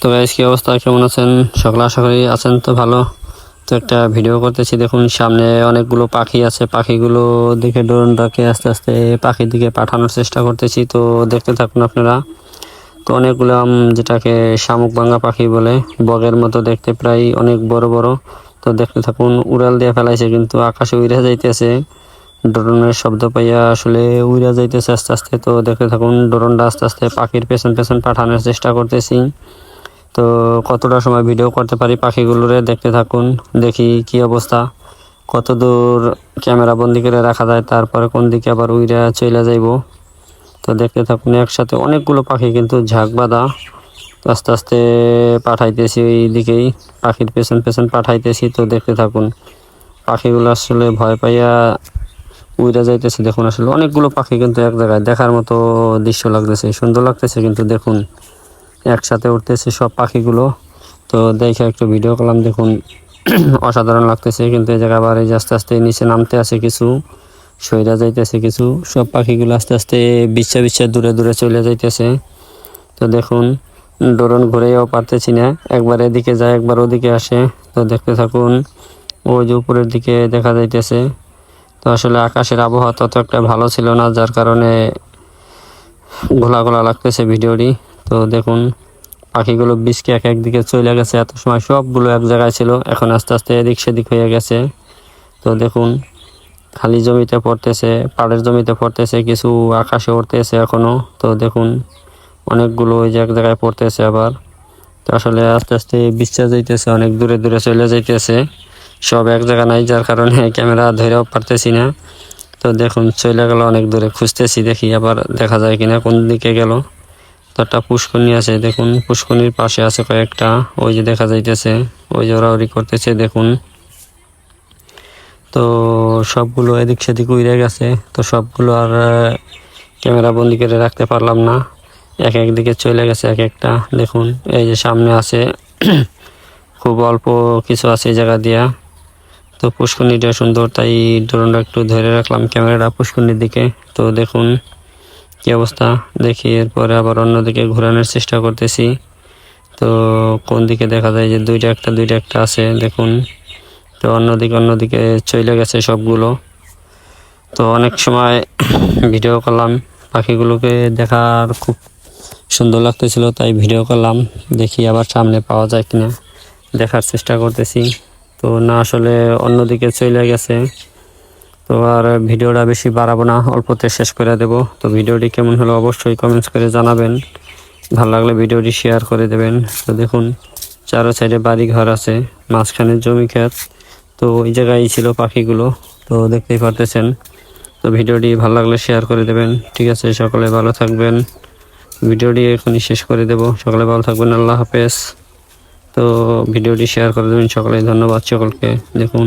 তো গাইস কি অবস্থা কেমন আছেন? সকলে আশা করি আছেন তো ভালো। তো একটা ভিডিও করতেছি, দেখুন সামনে অনেকগুলো পাখি আছে। পাখিগুলো দেখে ড্রোনটাকে আস্তে আস্তে পাখির দিকে পাঠানোর চেষ্টা করতেছি। তো দেখতে থাকুন আপনারা। তো অনেকগুলো আম, যেটাকে শামুক ভাঙা পাখি বলে, বগের মতো দেখতে প্রায় অনেক বড় বড়। তো দেখতে থাকুন, উড়াল দিয়ে ফেলাইছে কিন্তু আকাশে উড়ে যাইতেছে। ড্রোনের শব্দ পাইয়া আসলে উড়ে যাইতেছে আস্তে আস্তে। তো দেখতে থাকুন, ড্রোনটা আস্তে আস্তে পাখির পেছন পেছন পাঠানোর চেষ্টা করতেছি। তো কতটা সময় ভিডিও করতে পারি পাখিগুলোরে দেখতে থাকুন, দেখি কি অবস্থা, কত দূর ক্যামেরা বন্দি করে রাখা যায়, তারপরে কোন দিকে আবার উইরা চলে যাইব। তো দেখতে থাকুন, একসাথে অনেকগুলো পাখি কিন্তু ঝাঁক বাঁধা আস্তে আস্তে পাঠাইতেছি ওই দিকেই পাখির পেছন পেছন পাঠাইতেছি, তো দেখতে থাকুন, পাখিগুলো আসলে ভয় পাইয়া উইরা যাইতেছে, দেখুন আসলে অনেকগুলো পাখি কিন্তু এক জায়গায় দেখার মতো দৃশ্য লাগতেছে, সুন্দর লাগতেছে কিন্তু দেখুন। একসাথে উঠতেছে সব পাখিগুলো। তো দেখে একটু ভিডিও করলাম, দেখুন, অসাধারণ লাগতেছে। কিন্তু এই জায়গা আবার এই আস্তে আস্তে নিচে নামতে আছে কিছু, সইরা যাইতেছে কিছু, সব পাখিগুলো আস্তে আস্তে বিচ্ছা বিচ্ছা দূরে দূরে চলে যাইতেছে। তো দেখুন, ড্রোন ঘুরেও পারতেছি না। একবার এদিকে যায়, একবার ওদিকে আসে। তো দেখতে থাকুন, ওই যে উপরের দিকে দেখা যাইতেছে। তো আসলে আকাশের আবহাওয়া তত একটা ভালো ছিল না, যার কারণে ঘোলা ঘোলা লাগতেছে ভিডিওটি। তো দেখুন, পাখিগুলো বিষকে এক একদিকে চলে গেছে। এত সময় সবগুলো এক জায়গায় ছিল, এখন আস্তে আস্তে এদিক সেদিক হয়ে গেছে। তো দেখুন, খালি জমিতে পড়তেছে, পাড়ের জমিতে পড়তেছে, কিছু আকাশে উঠতেছে এখনও তো দেখুন, অনেকগুলো ওই যে এক জায়গায় পড়তেছে আবার। তো আসলে আস্তে আস্তে বিশ্বাস যাইতেছে, অনেক দূরে দূরে চলে যাইতেছে। সব এক জায়গা নাই, যার কারণে ক্যামেরা ধরেও পারতেছি না। তো দেখুন, চলে গেল, অনেক দূরে খুঁজতেছি, দেখি আবার দেখা যায় কিনা কোন দিকে গেল। একটা পুষ্করণী আছে, দেখুন। পুষ্করণীর পাশে আছে কয়েকটা, ওই যে দেখা যাইতেছে, ওই যে ওরাওরি করতেছে, দেখুন। তো সবগুলো এদিক সেদিক উড়ে গেছে, তো সবগুলো আর ক্যামেরা বন্দি করে রাখতে পারলাম না। এক এক দিকে চলে গেছে এক একটা, দেখুন। এই যে সামনে আছে, খুব অল্প কিছু আছে জায়গা দিয়া। তো পুষ্করণীটা সুন্দর, তাই ড্রোনটা একটু ধরে রাখলাম ক্যামেরাটা পুষ্করণীর দিকে। তো দেখুন কি অবস্থা? দেখি এরপরে আবার অন্যদিকে ঘোরানোর চেষ্টা করতেছি। তো কোন দিকে দেখা যায় যে দুইটা একটা দুইটা একটা আছে, দেখুন। তো অন্যদিকে অন্যদিকে চলে গেছে সবগুলো। তো অনেক সময় ভিডিও করলাম, পাখিগুলোকে দেখার খুব সুন্দর লাগতেছিল, তাই ভিডিও করলাম। দেখি আবার সামনে পাওয়া যায় কিনা, দেখার চেষ্টা করতেছি। তো না, আসলে অন্যদিকে চলে গেছে। তো আর ভিডিওটা বেশি বাড়াবো না, অল্পতে শেষ করে দেব। তো ভিডিওটি কেমন হলো অবশ্যই কমেন্টস করে জানাবেন। ভালো লাগলে ভিডিওটি শেয়ার করে দেবেন। তো দেখুন, চারো সাইডে বাড়ি ঘর আছে, মাঝখানে জমি ক্ষেত। তো ওই জায়গায় ছিল পাখিগুলো, তো দেখতেই পারতেছেন। তো ভিডিওটি ভালো লাগলে শেয়ার করে দেবেন। ঠিক আছে, সকলে ভালো থাকবেন। ভিডিওটি এখনই শেষ করে দেব। সকলে ভালো থাকবেন, আল্লাহ হাফেজ। তো ভিডিওটি শেয়ার করে দেবেন সকলে ধন্যবাদ সকলকে। দেখুন